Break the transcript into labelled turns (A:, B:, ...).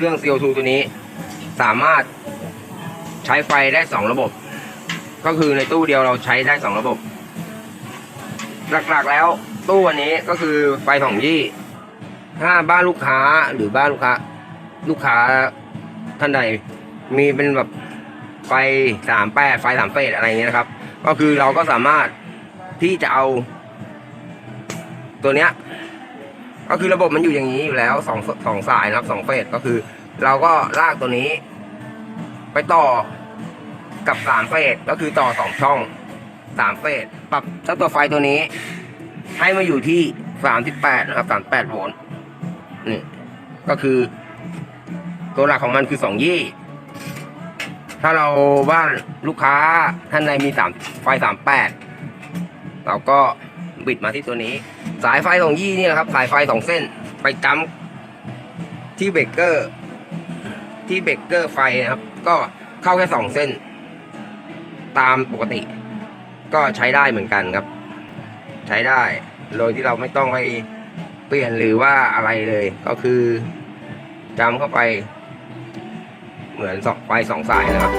A: เครื่อง CO2 ตัวนี้ สามารถใช้ไฟได้สองระบบ ก็คือในตู้เดียวเราใช้ได้สองระบบ หลักๆแล้วตู้อันนี้ก็คือไฟสองยี่ ถ้าบ้านลูกค้าหรือบ้านลูกค้า ลูกค้าท่านใดมีเป็นแบบไฟสามแปดไฟสามเฟสอะไรเงี้ยนะครับ ก็คือเราก็สามารถที่จะเอาตัวเนี้ย ก็คือระบบมันอยู่อย่างนี้อยู่แล้วสองสองสายนะครับสองเฟสก็คือ เราก็ลากตัวนี้ ไปต่อกับสามเฟสก็คือต่อสองช่องสามเฟสปรับเจ้าตัวไฟตัวนี้ ให้มาอยู่ที่สามสิบแปดนะครับสามแปดโวลต์นี่ก็คือ ตัวหลักของมันคือสองยี่ถ้าเราว่าลูกค้าท่านใดมีสามไฟสามแปดเราก็ บิดมาที่ตัวนี้ สายไฟสองยี่นี่นะครับ สายไฟสองเส้น ไปจำที่เบรกเกอร์ ที่เบรกเกอร์ไฟนะครับ ก็เข้าแค่สองเส้น ตามปกติ ก็ใช้ได้เหมือนกันครับ ใช้ได้ โดยที่เราไม่ต้องไปเปลี่ยนหรือว่าอะไรเลย ก็คือจำเข้าไป เหมือนสองไฟสองสายนะครับ